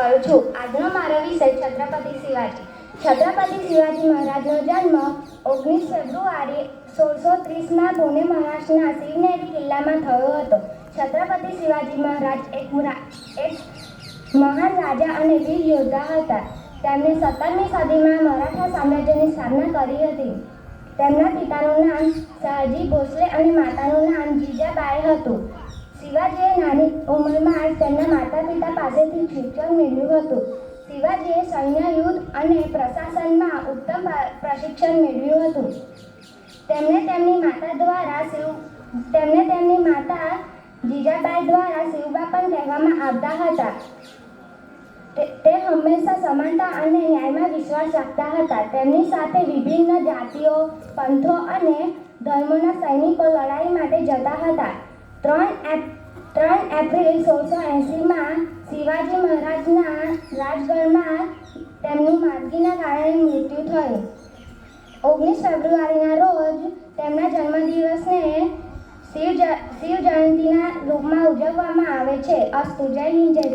કરું છું. આજનો મારો વિષય છત્રપતિ શિવાજી. છત્રપતિ શિવાજી મહારાજનો જન્મ ઓગણીસ ફેબ્રુઆરી સોળસો ત્રીસમાં પુણે મહારાષ્ટ્રના શિવનેરી કિલ્લામાં થયો હતો. છત્રપતિ શિવાજી મહારાજ એક એક મહાન રાજા અને વીર યોદ્ધા હતા. તેમણે સત્તરમી સદીમાં મરાઠા સામ્રાજ્યની સ્થાપના કરી હતી. તેમના પિતાનું નામ શાહજી ભોસલે અને માતાનું નામ જીજાબાઈ હતું. શિવાજીએ નાની ઉંમરમાં જ તેમના માતા પિતા પાસેથી શિક્ષણ મેળવ્યું હતું. શિવાજીએ સૈન્ય યુદ્ધ અને પ્રશાસનમાં ઉત્તમ પ્રશિક્ષણ મેળવ્યું હતું. તેમણે તેમની માતા દ્વારા શિવ તેમને તેમની માતા જીજાબાઈ દ્વારા શિવબા પણ કહેવામાં આવતા હતા. તે હંમેશા સમાનતા અને ન્યાયમાં વિશ્વાસ રાખતા હતા. તેમની સાથે વિભિન્ન જાતિઓ, પંથો અને ધર્મના સૈનિકો લડાઈ માટે જતા હતા. ત્રણ ત્રણ એપ્રિલ સોળસો એંસીમાં શિવાજી મહારાજના રાજગઢમાં તેમનું માંદગીના કારણે મૃત્યુ થયું. ઓગણીસ ફેબ્રુઆરીના રોજ તેમના જન્મદિવસને શિવ શિવ જયંતિના રૂપમાં ઉજવવામાં આવે છે. અસ્તુ. જય હિન્દ, જય